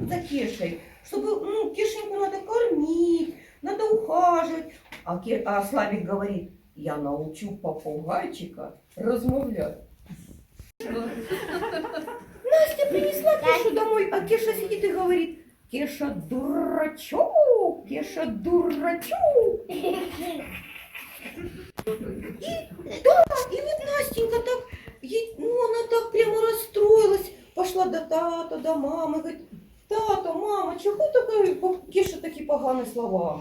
за Кешей, чтобы, ну, Кешеньку надо кормить, надо ухаживать. А, Ке- а Славик говорит, я научу попугайчика размовлять. Настя принесла Кешу домой, а Кеша сидит и говорит, Кеша дурачок, Кеша дурачок. Да, и вот Настенька так, ну она так прямо расстроилась, пошла до тата, до мамы, говорит, тато, мама, чого така по- Кеша такі погані слова?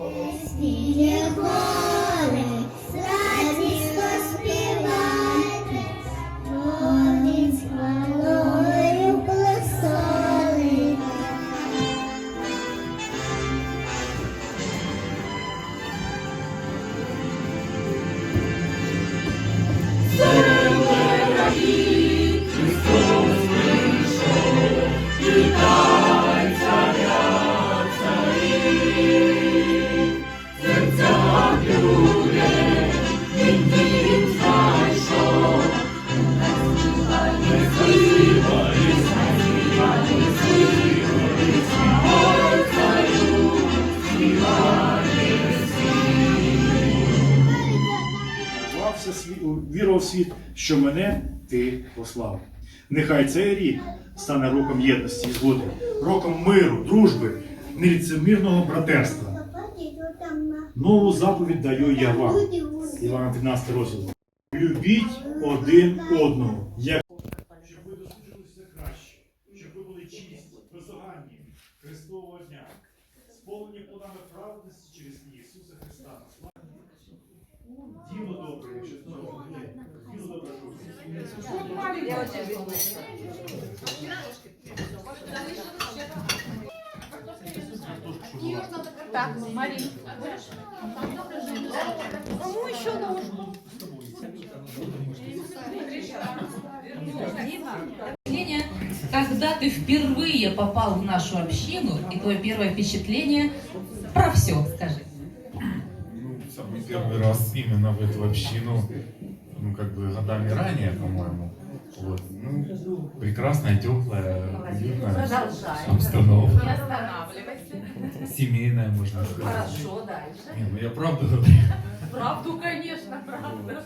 Вклався світ, вірував в світ, що мене ти послав. Нехай цей рік стане роком єдності і згоди, роком миру, дружби, неліцемірного братерства. Нову заповідь даю я вам. Івана 13 розділ. Любіть один одного, як щоб ви досліджувалися краще, щоб ви були чисті, бездоганні Христового дня, сповнені плодами праведності через Ісуса Христа. Так, Марин. Кому ложку? Впечатление, когда ты впервые попал в нашу общину, и твое первое впечатление про все, скажи. Ну, самый первый раз именно в эту общину, ну, как бы годами ранее, по-моему. Вот. Ну, прекрасная, теплая, уютная обстановка. Не останавливайся. Семейная, можно сказать. Хорошо, дальше. Не, ну я правду говорю. Правду, конечно, правда.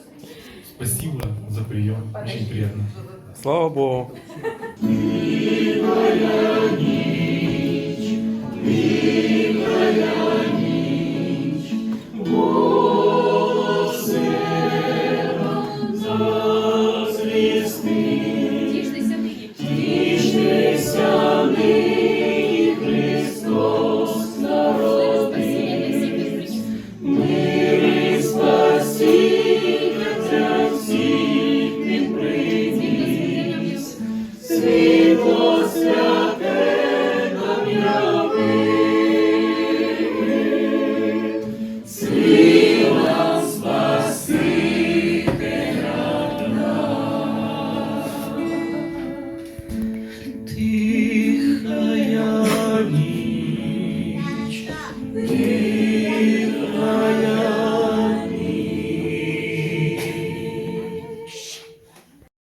Спасибо за прием. Очень приятно. Слава Богу.